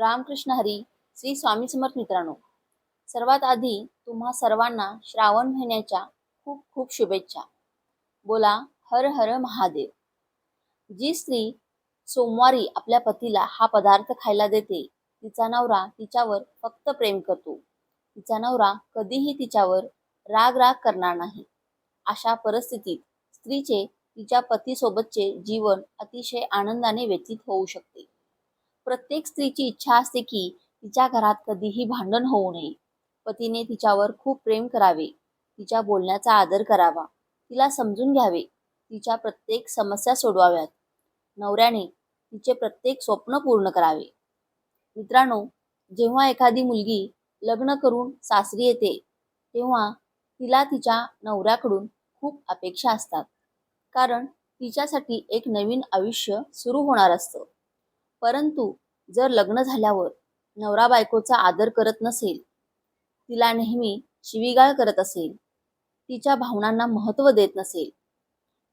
रामकृष्ण हरी श्री स्वामी समर्थ मित्रांनो. सर्वात आधी तुम्हा सर्वांना श्रावण महिन्याच्या खूप खूप शुभेच्छा. बोला हर हर महादेव. जी स्त्री सोमवारी आपल्या पतीला हा पदार्थ खायला देते तिचा नवरा तिच्यावर फक्त प्रेम करतो. तिचा नवरा कधीही तिच्यावर राग राग करणार नाही. अशा परिस्थितीत स्त्रीचे तिच्या पतीसोबतचे जीवन अतिशय आनंदाने व्यतीत होऊ शकते. प्रत्येक स्त्रीची इच्छा असते की तिच्या घरात कधीही भांडण होऊ नये. पतीने तिच्यावर खूप प्रेम करावे. तिच्या बोलण्याचा आदर करावा. तिला समजून घ्यावे. तिच्या प्रत्येक समस्या सोडवाव्यात. नवऱ्याने तिचे प्रत्येक स्वप्न पूर्ण करावे. मित्रांनो जेव्हा एखादी मुलगी लग्न करून सासरी येते तेव्हा तिला तिच्या नवऱ्याकडून खूप अपेक्षा असतात. कारण तिच्यासाठी एक नवीन आयुष्य सुरू होणार असतं. परंतु जर लग्न झाल्यावर नवरा बायकोचा आदर करत नसेल तिला नेहमी शिवीगाळ करत असेल तिच्या भावनांना महत्त्व देत नसेल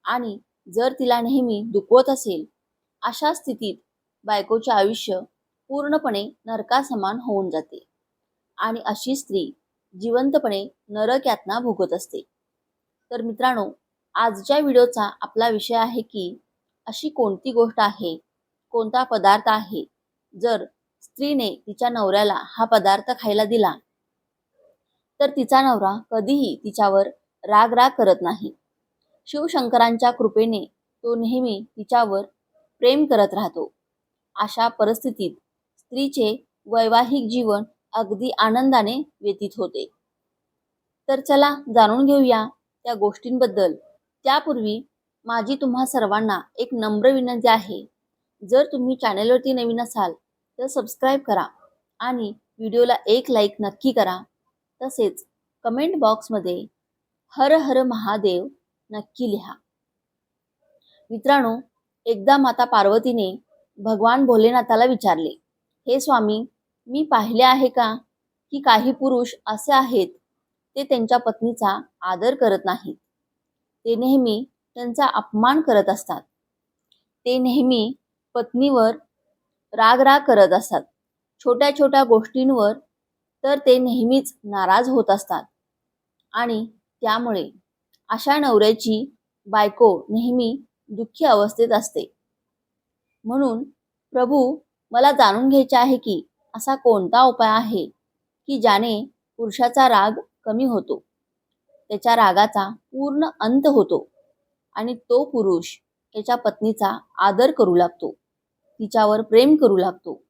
आणि जर तिला नेहमी दुखवत असेल अशा स्थितीत बायकोचे आयुष्य पूर्णपणे नरकासमान होऊन जाते आणि अशी स्त्री जिवंतपणे नरक यातना भोगत असते. तर मित्रांनो आजच्या व्हिडिओचा आपला विषय आहे की अशी कोणती गोष्ट आहे कोणता पदार्थ आहे? जर स्त्रीने तिच्या नवऱ्याला हा पदार्थ खायला दिला तर तिचा नवरा कधीही तिच्यावर राग राग करत नाही. शिवशंकरांच्या कृपेने तो नेहमी तिच्यावर प्रेम करत राहतो. अशा परिस्थितीत स्त्रीचे वैवाहिक जीवन अगदी आनंदाने व्यतीत होते. तर चला जाणून घेऊया त्या गोष्टींबद्दल. त्यापूर्वी माझी तुम्हा सर्वांना एक नम्र विनंती आहे. जर तुम्ही चॅनेलवरती नवीन असाल तर सबस्क्राईब करा आणि व्हिडिओला एक लाईक नक्की करा. तसेच कमेंट बॉक्समध्ये हर हर महादेव नक्की लिहा. मित्रांनो एकदा माता पार्वतीने भगवान भोलेनाथाला विचारले हे स्वामी मी पाहिले आहे का की काही पुरुष असे आहेत ते त्यांच्या पत्नीचा आदर करत नाहीत. ते नेहमी त्यांचा अपमान करत असतात. ते नेहमी पत्नीवर राग राग करत असतात. छोट्या छोट्या गोष्टींवर तर ते नेहमीच नाराज होत असतात. आणि त्यामुळे अशा नवऱ्याची बायको नेहमी दुःखी अवस्थेत असते. म्हणून प्रभू मला जाणून घ्यायचे आहे की असा कोणता उपाय आहे की ज्याने पुरुषाचा राग कमी होतो? त्याच्या रागाचा पूर्ण अंत होतो आणि तो पुरुष त्याच्या पत्नीचा आदर करू लागतो. तिच्यावर प्रेम करू लागतो.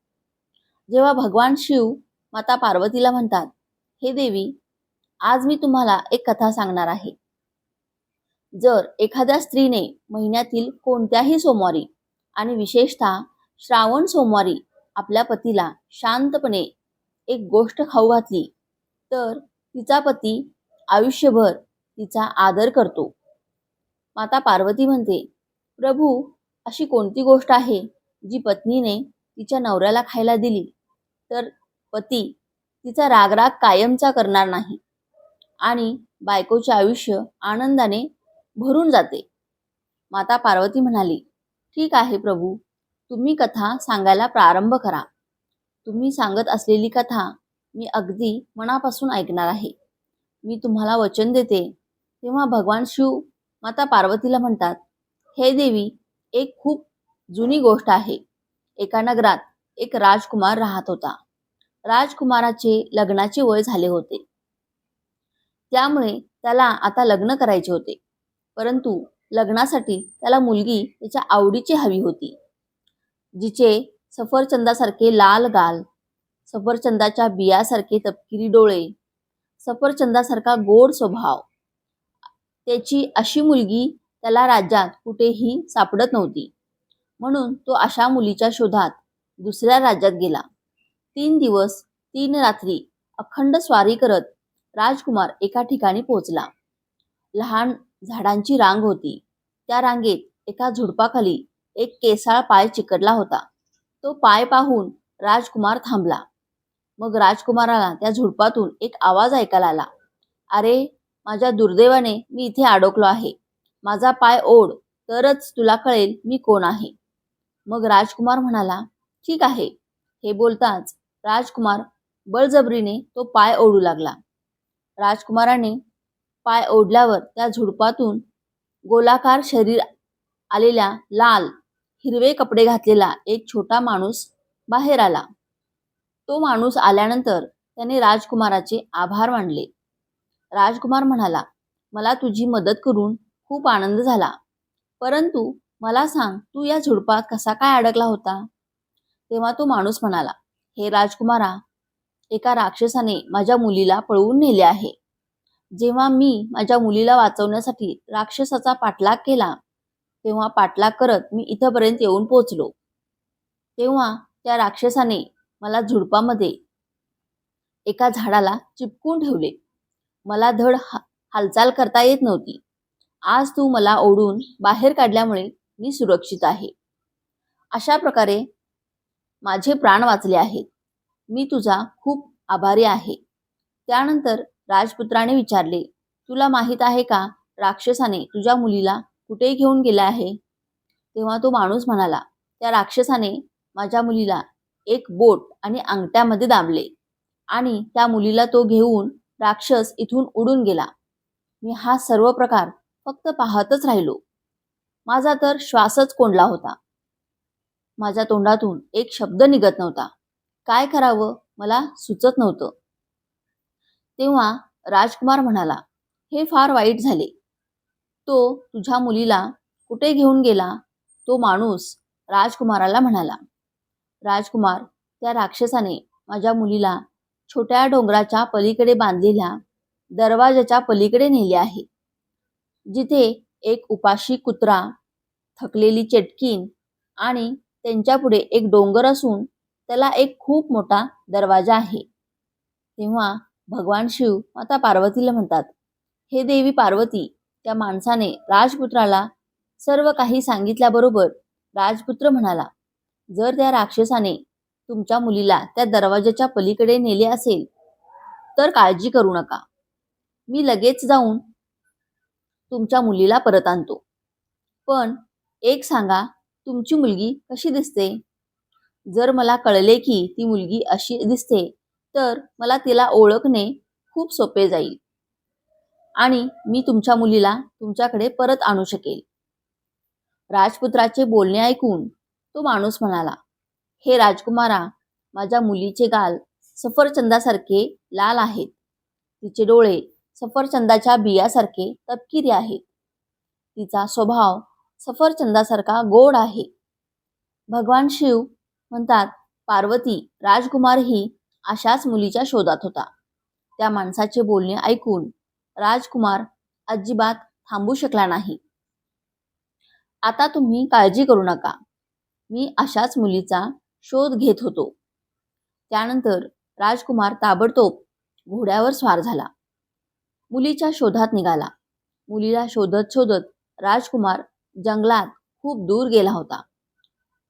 जेव्हा भगवान शिव माता पार्वतीला म्हणतात हे देवी आज मी तुम्हाला एक कथा सांगणार आहे. जर एखाद्या स्त्रीने महिन्यातील कोणत्याही सोमवारी आणि विशेषतः श्रावण सोमवारी आपल्या पतीला शांतपणे एक गोष्ट खाऊ घातली तर तिचा पती आयुष्यभर तिचा आदर करतो. माता पार्वती म्हणते प्रभू अशी कोणती गोष्ट आहे जी पत्नीने तिच्या नवऱ्याला खायला दिली तर पती तिचा रागराग कायमचा करणार नाही आणि बायकोचे आयुष्य आनंदाने भरून जाते. माता पार्वती म्हणाली ठीक आहे प्रभू तुम्ही कथा सांगायला प्रारंभ करा. तुम्ही सांगत असलेली कथा मी अगदी मनापासून ऐकणार आहे. मी तुम्हाला वचन देते. तेव्हा भगवान शिव माता पार्वतीला म्हणतात हे देवी एक खूप जुनी गोष्ट आहे. एका नगरात एक राजकुमार राहत होता. राजकुमाराचे लग्नाचे वय झाले होते. त्यामुळे त्याला आता लग्न करायचे होते. परंतु लग्नासाठी त्याला मुलगी त्याच्या आवडीची हवी होती. जिचे सफरचंदासारखे लाल गाल सफरचंदाच्या बियासारखे तपकिरी डोळे सफरचंदासारखा गोड स्वभाव त्याची अशी मुलगी त्याला राज्यात कुठेही सापडत नव्हती. म्हणून तो अशा मुलीच्या शोधात दुसऱ्या राज्यात गेला. तीन दिवस तीन रात्री अखंड स्वारी करत राजकुमार एका ठिकाणी पोहोचला. लहान झाडांची रांग होती. त्या रांगेत एका झुडपाखाली एक केसाळ पाय चिकटला होता. तो पाय पाहून राजकुमार थांबला. मग राजकुमाराला त्या झुडपातून एक आवाज ऐकायला आला. अरे माझ्या दुर्दैवाने मी इथे अडकलो आहे. माझा पाय ओढ तरच तुला कळेल मी कोण आहे. मग राजकुमार म्हणाला ठीक आहे. हे बोलताच राजकुमार बळजबरीने तो पाय ओढू लागला. राजकुमाराने पाय ओढल्यावर त्या झुडपातून गोलाकार शरीर आलेल्या लाल हिरवे कपडे घातलेला एक छोटा माणूस बाहेर आला. तो माणूस आल्यानंतर त्याने राजकुमाराचे आभार मानले. राजकुमार म्हणाला मला तुझी मदत करून खूप आनंद झाला. परंतु मला सांग तू या झुडपात कसा काय अडकला होता? तेव्हा तो माणूस म्हणाला हे राजकुमारा एका राक्षसाने माझ्या मुलीला पळवून नेले आहे. जेव्हा मी माझ्या मुलीला वाचवण्यासाठी राक्षसाचा पाठलाग केला तेव्हा पाठलाग करत मी इथंपर्यंत येऊन पोचलो तेव्हा त्या राक्षसाने मला झुडपामध्ये एका झाडाला चिपकून ठेवले. मला धड हा- हालचाल करता येत नव्हती. आज तू मला ओढून बाहेर काढल्यामुळे मी सुरक्षित आहे. अशा प्रकारे माझे प्राण वाचले आहेत. मी तुझा खूप आभारी आहे. त्यानंतर राजपुत्राने विचारले तुला माहीत आहे का राक्षसाने तुझ्या मुलीला कुठे घेऊन गेला आहे? तेव्हा तो माणूस म्हणाला त्या राक्षसाने माझ्या मुलीला एक बोट आणि अंगठ्यामध्ये दाबले आणि त्या मुलीला तो घेऊन राक्षस इथून उडून गेला. मी हा सर्व प्रकार फक्त पाहतच राहिलो. माझा तर श्वासच कोंडला होता. माझ्या तोंडातून एक शब्द निघत नव्हता. काय करावं? मला सुचत नव्हतं. तेव्हा राजकुमार म्हणाला हे फार वाईट झाले. तो तुझ्या मुलीला कुठे घेऊन गेला? तो माणूस राजकुमाराला म्हणाला राजकुमार त्या राक्षसाने माझ्या मुलीला छोट्या डोंगराच्या पलीकडे बांधलेल्या दरवाजाच्या पलीकडे नेले आहे. जिथे एक उपाशी कुत्रा थकलेली चेटकीन आणि त्यांच्यापुढे एक डोंगर असून त्याला एक खूप मोठा दरवाजा आहे. तेव्हा भगवान शिव माता पार्वतीला म्हणतात हे देवी पार्वती त्या माणसाने राजपुत्राला सर्व काही सांगितल्याबरोबर राजपुत्र म्हणाला जर त्या राक्षसाने तुमच्या मुलीला त्या दरवाजाच्या पलीकडे नेले असेल तर काळजी करू नका. मी लगेच जाऊन तुमच्या मुलीला परत आणतो. पण एक सांगा तुमची मुलगी कशी दिसते? जर मला कळले की ती मुलगी अशी दिसते तर मला तिला ओळखणे खूप सोपे जाईल. आणि मी तुमच्या मुलीला तुमच्याकडे परत आणू शकेल. राजपुत्राचे बोलणे ऐकून तो माणूस म्हणाला हे राजकुमारा माझ्या मुलीचे गाल सफरचंदासारखे लाल आहेत. तिचे डोळे सफरचंदाच्या बियासारखे तपकिरी आहेत. तिचा स्वभाव सफरचंदासारखा गोड आहे. भगवान शिव म्हणतात पार्वती राजकुमार ही अशाच मुलीच्या शोधात होता. त्या माणसाचे बोलणे ऐकून राजकुमार अजिबात थांबू शकला नाही. आता तुम्ही काळजी करू नका. मी अशाच मुलीचा शोध घेत होतो. त्यानंतर राजकुमार ताबडतोब घोड्यावर स्वार झाला. मुलीच्या शोधात निघाला. मुलीला शोधत शोधत राजकुमार जंगलात खूप दूर गेला होता.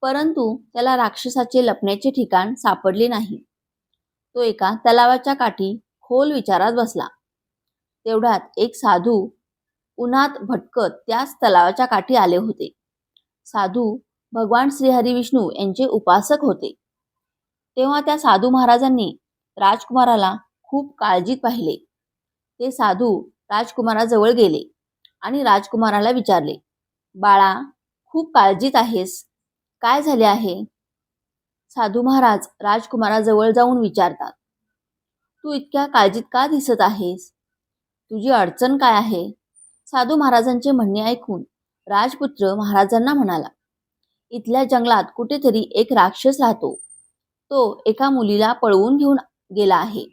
परंतु त्याला राक्षसाचे लपण्याचे ठिकाण सापडले नाही. तो एका तलावाच्या काठी खोल विचारात बसला. तेवढ्यात एक साधू उन्हात भटकत त्याच तलावाच्या काठी आले होते. साधू भगवान श्रीहरी विष्णू यांचे उपासक होते. तेव्हा त्या साधू महाराजांनी राजकुमाराला खूप काळजीत पाहिले. ते साधू राजकुमाराजवळ गेले आणि राजकुमाराला विचारले बाळा खूप काळजीत आहेस. काय झाले आहे? साधू महाराज राजकुमाराजवळ जाऊन विचारतात तू इतक्या काळजीत का दिसत आहेस? तुझी अडचण काय आहे? साधू महाराजांचे म्हणणे ऐकून राजपुत्र महाराजांना म्हणाला इथल्या जंगलात कुठेतरी एक राक्षस राहतो. तो एका मुलीला पळवून घेऊन गेला आहे.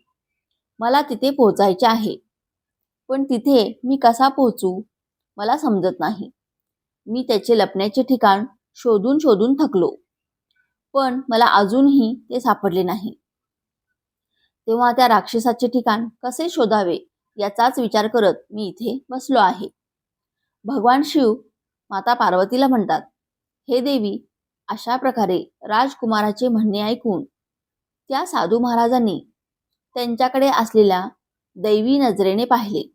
मला तिथे पोहोचायचे आहे. पण तिथे मी कसा पोहोचू मला समजत नाही. मी त्याचे लपण्याचे ठिकाण शोधून शोधून थकलो पण मला अजूनही ते सापडले नाही. तेव्हा त्या राक्षसाचे ठिकाण कसे शोधावे याचाच विचार करत मी इथे बसलो आहे. भगवान शिव माता पार्वतीला म्हणतात हे देवी अशा प्रकारे राजकुमाराचे म्हणणे ऐकून त्या साधू महाराजांनी त्यांच्याकडे असलेल्या दैवी नजरेने पाहिले.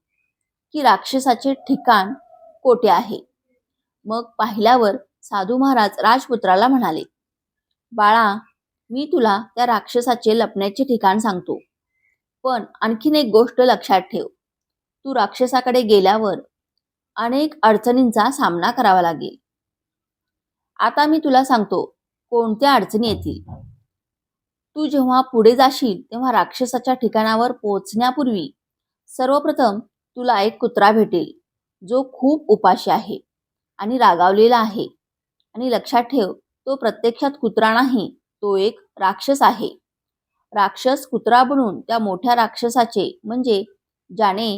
की राक्षसाचे ठिकाण कोठे आहे? मग पाहिल्यावर साधू महाराज राजपुत्राला म्हणाले बाळा मी तुला त्या राक्षसाचे लपण्याचे ठिकाण सांगतो. पण आणखीन एक गोष्ट लक्षात ठेव. तू राक्षसाकडे गेल्यावर अनेक अडचणींचा सामना करावा लागेल. आता मी तुला सांगतो कोणत्या अडचणी येतील? तू जेव्हा पुढे जाशील तेव्हा राक्षसाच्या ठिकाणावर पोहोचण्यापूर्वी सर्वप्रथम तुला एक कुत्रा भेटेल जो खूप उपाशी आहे आणि रागावलेला आहे. आणि लक्षात ठेव तो प्रत्यक्षात कुत्रा नाही तो एक राक्षस आहे. राक्षस कुत्रा बनून त्या मोठ्या राक्षसाचे म्हणजे ज्याने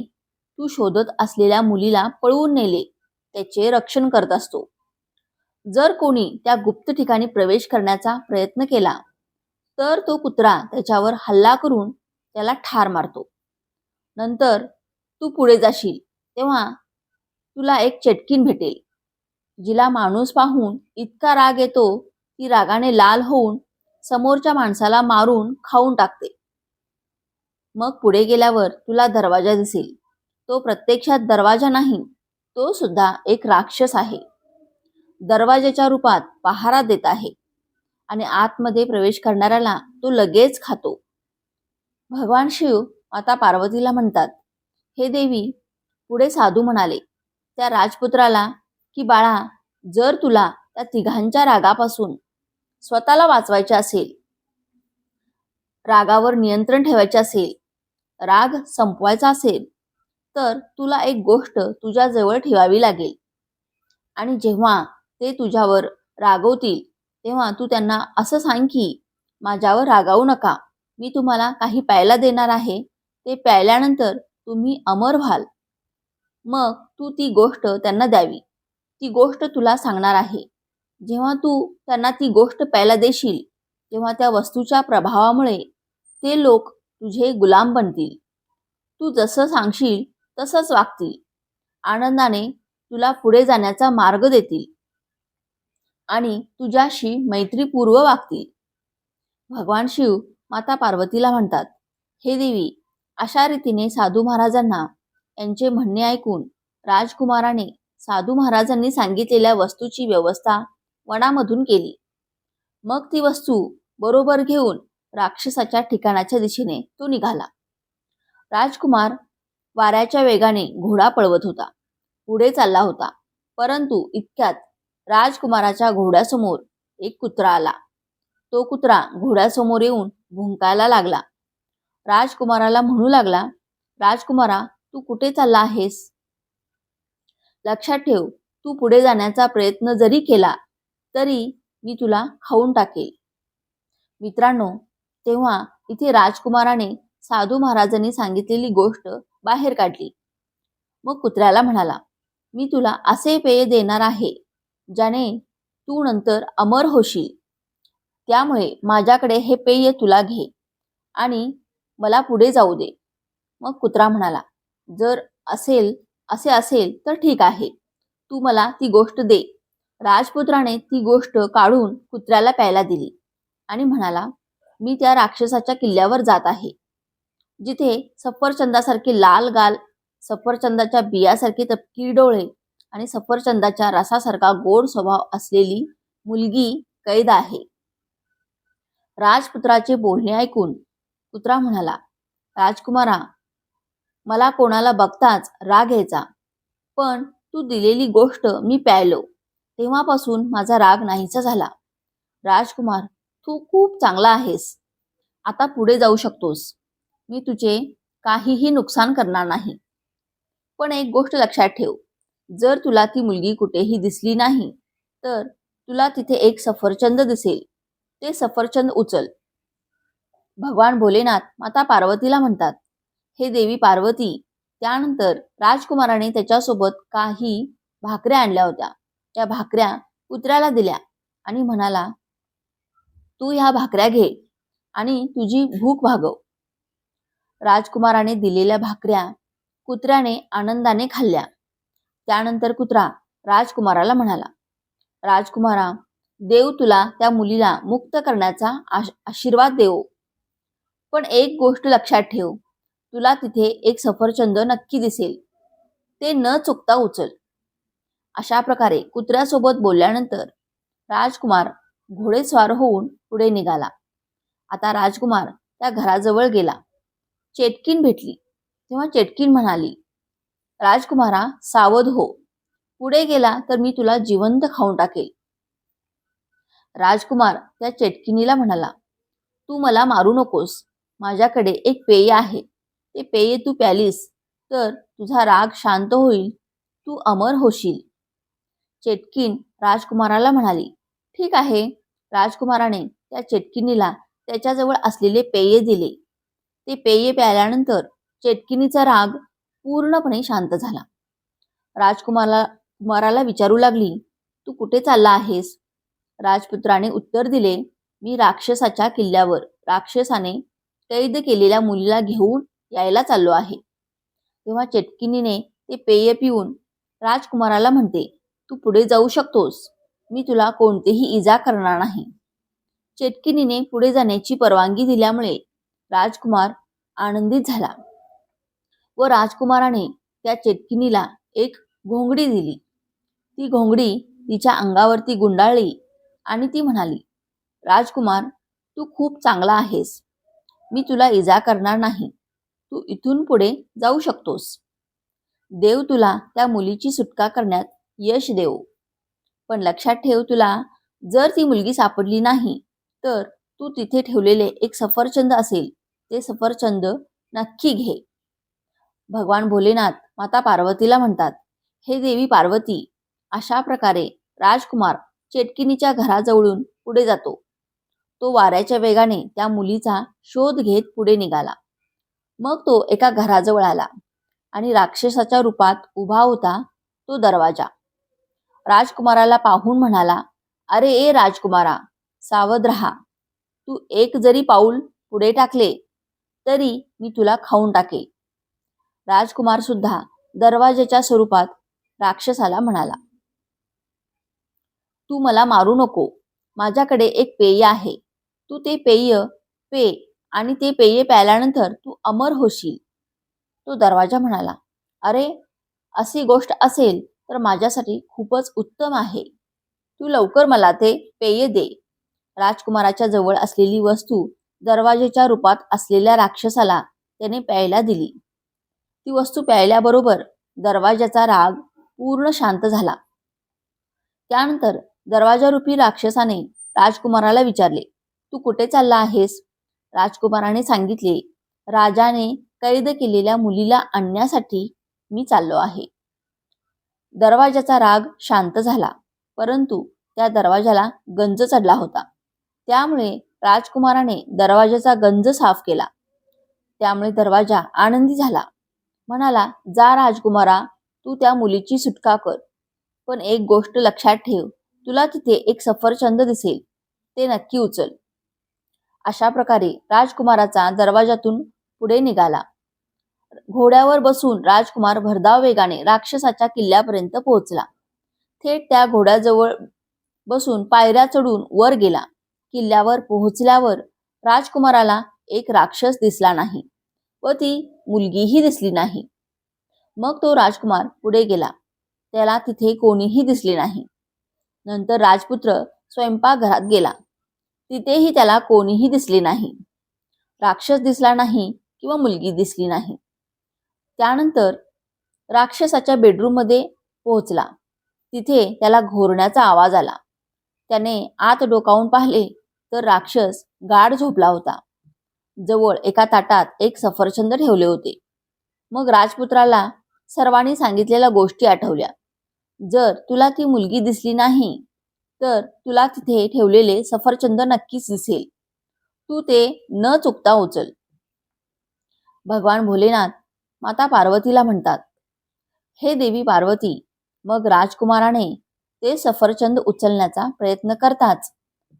तू शोधत असलेल्या मुलीला पळवून नेले त्याचे रक्षण करत असतो. जर कोणी त्या गुप्त ठिकाणी प्रवेश करण्याचा प्रयत्न केला तर तो कुत्रा त्याच्यावर हल्ला करून त्याला ठार मारतो. नंतर तू पुढे जाशील तेव्हा तुला एक चटकीन भेटेल. जिला माणूस पाहून इतका राग येतो ती रागाने लाल होऊन समोरच्या माणसाला मारून खाऊन टाकते. मग पुढे गेल्यावर तुला दरवाजा दिसेल. तो प्रत्यक्षात दरवाजा नाही तो सुद्धा एक राक्षस आहे. दरवाजाच्या रूपात पहारा देत आहे आणि आतमध्ये प्रवेश करणाऱ्याला तो लगेच खातो. भगवान शिव माता पार्वतीला म्हणतात हे देवी पुढे साधू म्हणाले त्या राजपुत्राला की बाळा जर तुला त्या तिघांच्या रागापासून स्वतःला वाचवायचे असेल रागावर नियंत्रण ठेवायचे असेल राग संपवायचा असेल तर तुला एक गोष्ट तुझ्या जवळ ठेवावी लागेल. आणि जेव्हा ते तुझ्यावर रागवतील तेव्हा तू त्यांना असं सांग की माझ्यावर रागावू नका मी तुम्हाला काही प्यायला देणार आहे. ते प्यायल्यानंतर तुम्ही अमर व्हाल. मग तू ती गोष्ट त्यांना द्यावी. ती गोष्ट तुला सांगणार आहे. जेव्हा तू त्यांना ती गोष्ट प्यायला देशील तेव्हा त्या वस्तूच्या प्रभावामुळे ते लोक तुझे गुलाम बनतील. तू जसं सांगशील तसंच वागतील. आनंदाने तुला पुढे जाण्याचा मार्ग देतील. आणि तुझ्याशी मैत्रीपूर्व वागतील. भगवान शिव माता पार्वतीला म्हणतात हे देवी अशा रीतीने साधू महाराजांना यांचे म्हणणे ऐकून राजकुमाराने साधू महाराजांनी सांगितलेल्या वस्तूची व्यवस्था वनामधून केली. मग ती वस्तू बरोबर घेऊन राक्षसाच्या ठिकाणाच्या दिशेने तो निघाला. राजकुमार वाऱ्याच्या वेगाने घोडा पळवत होता. पुढे चालला होता. परंतु इतक्यात राजकुमाराच्या घोड्यासमोर एक कुत्रा आला. तो कुत्रा घोड्यासमोर येऊन भुंकायला लागला. राजकुमाराला म्हणू लागला राजकुमारा तू कुठे चालला आहेस? लक्षात ठेव तू पुढे जाण्याचा प्रयत्न जरी केला तरी मी तुला खाऊन टाकेल. मित्रांनो तेव्हा इथे राजकुमाराने साधू महाराजांनी सांगितलेली गोष्ट बाहेर काढली. मग कुत्र्याला म्हणाला मी तुला असे पेय देणार आहे ज्याने तू नंतर अमर होशील. त्यामुळे माझ्याकडे हे पेय तुला घे आणि मला पुढे जाऊ दे. मग कुत्रा म्हणाला जर असेल असे असेल तर ठीक आहे. तू मला ती गोष्ट दे. राजपुत्राने ती गोष्ट काढून कुत्र्याला प्यायला दिली आणि म्हणाला मी त्या राक्षसाच्या किल्ल्यावर जात आहे. जिथे सफरचंदासारखे लाल गाल सफरचंदाच्या बियासारखे तपकिरी डोळे आणि सफरचंदाच्या रसासारखा गोड स्वभाव असलेली मुलगी कैद आहे. राजपुत्राचे बोलणे ऐकून कुत्रा म्हणाला राजकुमारा मला कोणाला बघताच राग यायचा. पण तू दिलेली गोष्ट मी प्यायलो. तेव्हापासून माझा राग नाहीसा झाला. राजकुमार तू खूप चांगला आहेस. आता पुढे जाऊ शकतोस. मी तुझे काहीही नुकसान करणार नाही. पण एक गोष्ट लक्षात ठेव. जर तुला ती मुलगी कुठेही दिसली नाही तर तुला तिथे एक सफरचंद दिसेल. ते सफरचंद उचल. भगवान भोलेनाथ माता पार्वतीला म्हणतात. हे देवी पार्वती त्यानंतर राजकुमाराने त्याच्यासोबत काही भाकऱ्या आणल्या होत्या. त्या भाकऱ्या कुत्र्याला दिल्या आणि म्हणाला तू ह्या भाकऱ्या घे आणि तुझी भूक भागव. राजकुमाराने दिलेल्या भाकऱ्या कुत्र्याने आनंदाने खाल्ल्या. त्यानंतर कुत्रा राजकुमाराला म्हणाला राजकुमारा देव तुला त्या मुलीला मुक्त करण्याचा आशीर्वाद देव. पण एक गोष्ट लक्षात ठेव. तुला तिथे एक सफरचंद नक्की दिसेल. ते न चुकता उचल. अशा प्रकारे कुत्र्यासोबत बोलल्यानंतर राजकुमार घोडेस्वार होऊन पुढे निघाला. आता राजकुमार त्या घराजवळ गेला. चेटकीन भेटली. तेव्हा चेटकीन म्हणाली राजकुमारा सावध हो. पुढे गेला तर मी तुला जिवंत खाऊन टाकेल. राजकुमार त्या चेटकिनीला म्हणाला तू मला मारू नकोस. माझ्याकडे एक पेय आहे. ते पेय तू प्यालीस तर तुझा राग शांत होईल. तू अमर होशील. चेटकीन राजकुमाराला म्हणाली ठीक आहे. राजकुमाराने त्या चेटकिनीला त्याच्याजवळ असलेले पेय दिले. ते पेय प्यायल्यानंतर चेटकिनीचा राग पूर्णपणे शांत झाला. राजकुमारला कुमाराला विचारू लागली तू कुठे चालला आहेस? राजपुत्राने उत्तर दिले मी राक्षसाच्या किल्ल्यावर. राक्षसाने कैद केलेल्या मुलीला घेऊन यायला चाललो आहे. तेव्हा चेटकिनीने ते पेय पिऊन राजकुमाराला म्हणते तू पुढे जाऊ शकतोस. मी तुला कोणतीही इजा करणार नाही. चेटकिनीने पुढे जाण्याची परवानगी दिल्यामुळे राजकुमार आनंदित झाला व राजकुमाराने त्या चेटकिनीला एक घोंगडी दिली. ती घोंगडी तिच्या अंगावरती गुंडाळली आणि ती म्हणाली राजकुमार तू खूप चांगला आहेस. मी तुला इजा करणार नाही. तू इथून पुढे जाऊ शकतोस. देव तुला त्या मुलीची सुटका करण्यात यश देव. पण लक्षात ठेव तुला जर ती मुलगी सापडली नाही तर तू तिथे ठेवलेले एक सफरचंद असेल. ते सफरचंद नक्की घे. भगवान भोलेनाथ माता पार्वतीला म्हणतात हे देवी पार्वती अशा प्रकारे राजकुमार चेटकिनीच्या घराजवळून पुढे जातो. तो वाऱ्याच्या वेगाने त्या मुलीचा शोध घेत पुढे निघाला. मग तो एका घराजवळ आला आणि राक्षसाच्या रूपात उभा होता तो दरवाजा. राजकुमाराला पाहून म्हणाला अरे ए राजकुमारा सावध रहा. तू एक जरी पाऊल पुढे टाकले तरी मी तुला खाऊन टाके. राजकुमार सुद्धा दरवाजाच्या स्वरूपात राक्षसाला म्हणाला तू मला मारू नको. माझ्याकडे एक पेय आहे. तू ते पेय पे आणि ते पेय प्यायल्यानंतर तू अमर होशील. तो दरवाजा म्हणाला अरे अशी गोष्ट असेल तर माझ्यासाठी खूपच उत्तम आहे. तू लवकर मला ते पेय दे. राजकुमाराच्या जवळ असलेली वस्तू दरवाजेच्या रूपात असलेल्या राक्षसाला त्याने प्यायला दिली. ती वस्तू प्यायल्याबरोबर दरवाजाचा राग पूर्ण शांत झाला. त्यानंतर दरवाजारूपी राक्षसाने राजकुमाराला विचारले तू कुठे चालला आहेस? राजकुमाराने सांगितले राजाने कैद केलेल्या मुलीला आणण्यासाठी मी चाललो आहे. दरवाजाचा राग शांत झाला परंतु त्या दरवाजाला गंज चढला होता. त्यामुळे राजकुमाराने दरवाजाचा गंज साफ केला. त्यामुळे दरवाजा आनंदी झाला. म्हणाला जा राजकुमारा तू त्या मुलीची सुटका कर. पण एक गोष्ट लक्षात ठेव तुला तिथे एक सफरचंद दिसेल. ते नक्की उचल. अशा प्रकारे राजकुमाराचा दरवाजातून पुढे निघाला. घोड्यावर बसून राजकुमार भरधाव वेगाने राक्षसाच्या किल्ल्यापर्यंत पोहोचला. थेट त्या घोड्याजवळ बसून पायऱ्या चढून वर गेला. किल्ल्यावर पोहोचल्यावर राजकुमाराला एक राक्षस दिसला नाही व ती मुलगीही दिसली नाही. मग तो राजकुमार पुढे गेला. त्याला तिथे कोणीही दिसले नाही. नंतर राजपुत्र स्वयंपाकघरात गेला. तिथेही त्याला कोणीही दिसले नाही. राक्षस दिसला नाही किंवा मुलगी दिसली नाही. त्यानंतर राक्षसाच्या बेडरूममध्ये पोहोचला. तिथे त्याला घोरण्याचा आवाज आला. त्याने आत डोकावून पाहिले तर राक्षस गाढ झोपला होता. जवळ एका ताटात एक सफरचंद ठेवले होते. मग राजपुत्राला सर्वांनी सांगितलेल्या गोष्टी आठवल्या. जर तुला ती मुलगी दिसली नाही तर तुला तिथे ठेवलेले सफरचंद नक्कीच दिसेल. तू ते न चुकता उचल. भगवान भोलेनाथ माता पार्वतीला म्हणतात हे देवी पार्वती मग राजकुमाराने ते सफरचंद उचलण्याचा प्रयत्न करताच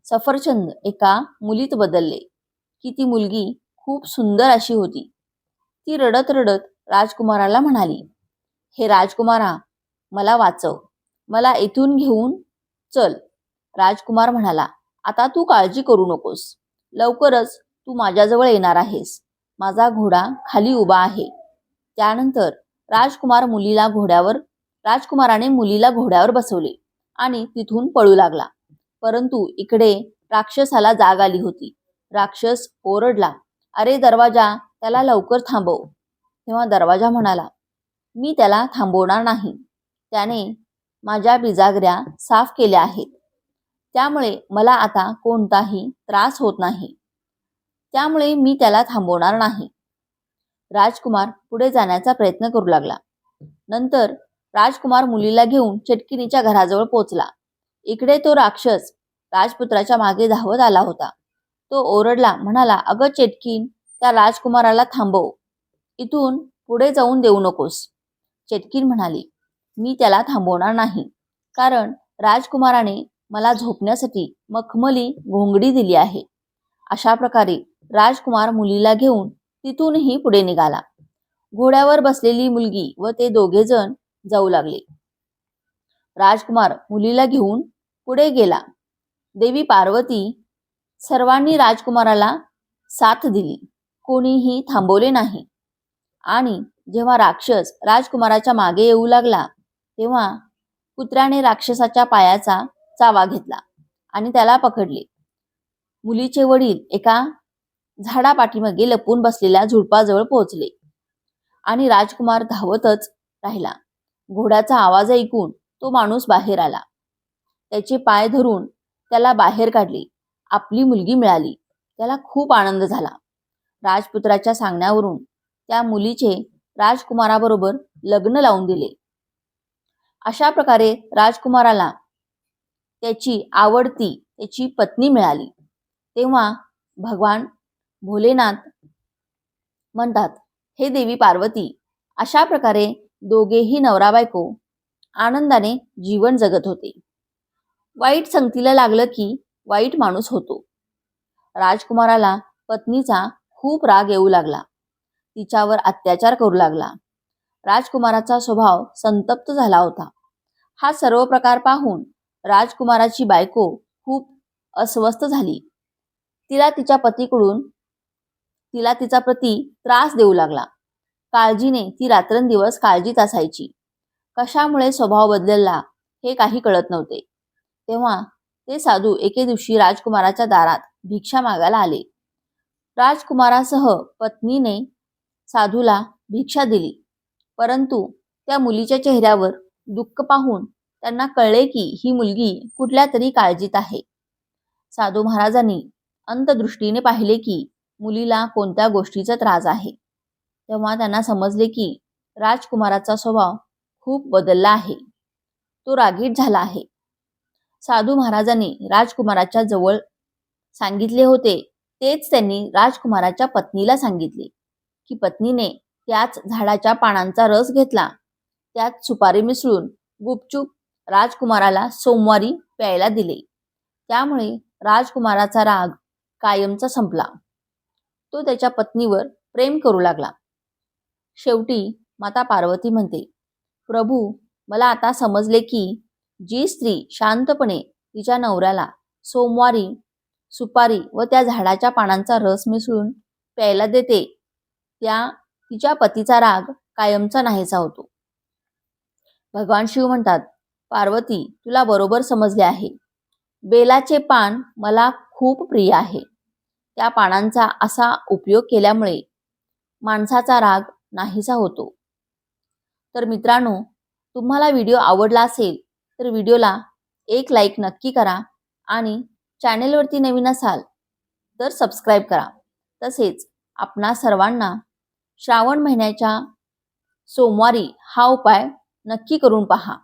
सफरचंद एका मुलीत बदलले. की ती मुलगी खूप सुंदर अशी होती. ती रडत रडत राजकुमाराला म्हणाली हे राजकुमारा मला वाचव. मला इथून घेऊन चल. राजकुमार म्हणाला आता तू काळजी करू नकोस. लवकरच तू माझ्याजवळ येणार आहेस. माझा घोडा खाली उभा आहे. त्यानंतर राजकुमार मुलीला घोड्यावर राजकुमाराने मुलीला घोड्यावर बसवले आणि तिथून पळू लागला. परंतु इकडे राक्षसाला जाग आली होती. राक्षस ओरडला अरे दरवाजा त्याला लवकर थांबव. तेव्हा दरवाजा म्हणाला मी त्याला थांबवणार नाही. त्याने माझ्या बिजागऱ्या साफ केल्या आहेत. त्यामुळे मला आता कोणताही त्रास होत नाही. त्यामुळे मी त्याला थांबवणार नाही. राजकुमार पुढे जाण्याचा प्रयत्न करू लागला. नंतर राजकुमार मुलीला घेऊन चटकिनीच्या घराजवळ पोचला इकडे तो राक्षस राजपुत्राच्या मागे धावत आला होता. तो ओरडला म्हणाला अगं चेटकीन त्या राजकुमाराला थांबव. इथून पुढे जाऊन देऊ नकोस. चेटकीन म्हणाली मी त्याला थांबवणार नाही. कारण राजकुमाराने मला झोपण्यासाठी मखमली घोंगडी दिली आहे. अशा प्रकारे राजकुमार मुलीला घेऊन तिथूनही पुढे निघाला. घोड्यावर बसलेली मुलगी व ते दोघे जण जाऊ लागले. राजकुमार मुलीला घेऊन पुढे गेला. देवी पार्वती सर्वांनी राजकुमाराला साथ दिली. कोणीही थांबवले नाही. आणि जेव्हा राक्षस राजकुमाराच्या मागे येऊ लागला तेव्हा कुत्र्याने राक्षसाच्या पायाचा चावा घेतला आणि त्याला पकडले. मुलीचे वडील एका झाडापाठीमागे लपून बसलेल्या झुडपाजवळ पोहोचले आणि राजकुमार धावतच राहिला. घोड्याचा आवाज ऐकून तो माणूस बाहेर आला. त्याचे पाय धरून त्याला बाहेर काढले. आपली मुलगी मिळाली. त्याला खूप आनंद झाला. राजपुत्राच्या सांगण्यावरून त्या मुलीचे राजकुमाराबरोबर लग्न लावून दिले. अशा प्रकारे राजकुमाराला त्याची आवडती त्याची पत्नी मिळाली. तेव्हा भगवान भोलेनाथ म्हणतात हे देवी पार्वती अशा प्रकारे दोघेही नवरा बायको आनंदाने जीवन जगत होते. वाईट संगतीला लागलं की वाईट माणूस होतो. राजकुमाराला पत्नीचा खूप राग येऊ लागला. तिच्यावर अत्याचार करू लागला. राजकुमाराचा स्वभाव संतप्त झाला होता. हा सर्व प्रकार पाहून राजकुमाराची बायको खूप अस्वस्थ झाली. तिला तिच्या पतीकडून तिला तिचा पती त्रास देऊ लागला. काळजीने ती रात्रंदिवस काळजीत असायची. कशामुळे स्वभाव बदलला हे काही कळत नव्हते. तेव्हा ते साधू एके दिवशी राजकुमाराच्या दारात भिक्षा मागायला आले. राजकुमारासह पत्नीने साधूला भिक्षा दिली. परंतु त्या मुलीच्या चेहऱ्यावर दुःख पाहून त्यांना कळले की ही मुलगी कुठल्या तरी काळजीत आहे. साधू महाराजांनी अंतदृष्टीने पाहिले की मुलीला कोणत्या गोष्टीचा त्रास आहे. तेव्हा त्यांना समजले की राजकुमाराचा स्वभाव खूप बदलला आहे. तो रागीट झाला आहे. साधू महाराजांनी राजकुमाराच्या जवळ सांगितले होते. तेच त्यांनी राजकुमाराच्या पत्नीला सांगितले की पत्नीने त्याच झाडाच्या पानांचा रस घेतला. त्यात सुपारी मिसळून गुपचूप राजकुमाराला सोमवारी प्यायला दिले. त्यामुळे राजकुमाराचा राग कायमचा संपला. तो त्याच्या पत्नीवर प्रेम करू लागला. शेवटी माता पार्वती म्हणते प्रभू मला आता समजले की जी स्त्री शांतपणे तिच्या नवऱ्याला सोमवारी सुपारी व त्या झाडाच्या पानांचा रस मिसळून प्यायला देते त्या तिच्या पतीचा राग कायमचा नाहीसा होतो. भगवान शिव म्हणतात पार्वती तुला बरोबर समजले आहे. बेलाचे पान मला खूप प्रिय आहे. त्या पानांचा असा उपयोग केल्यामुळे माणसाचा राग नाहीसा होतो. तर मित्रांनो तुम्हाला व्हिडिओ आवडला असेल तर व्हिडिओला एक लाईक नक्की करा आणि चॅनेलवरती नवीन असाल तर सबस्क्राईब करा. तसेच आपणा सर्वांना श्रावण महिन्याच्या सोमवारी हा उपाय नक्की करून पहा.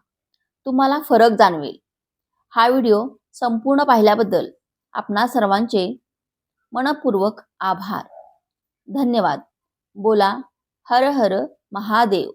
तुम्हाला फरक जाणवेल. हा व्हिडिओ संपूर्ण पाहिल्याबद्दल आपणा सर्वांचे मनपूर्वक आभार. धन्यवाद. बोला हर हर महादेव.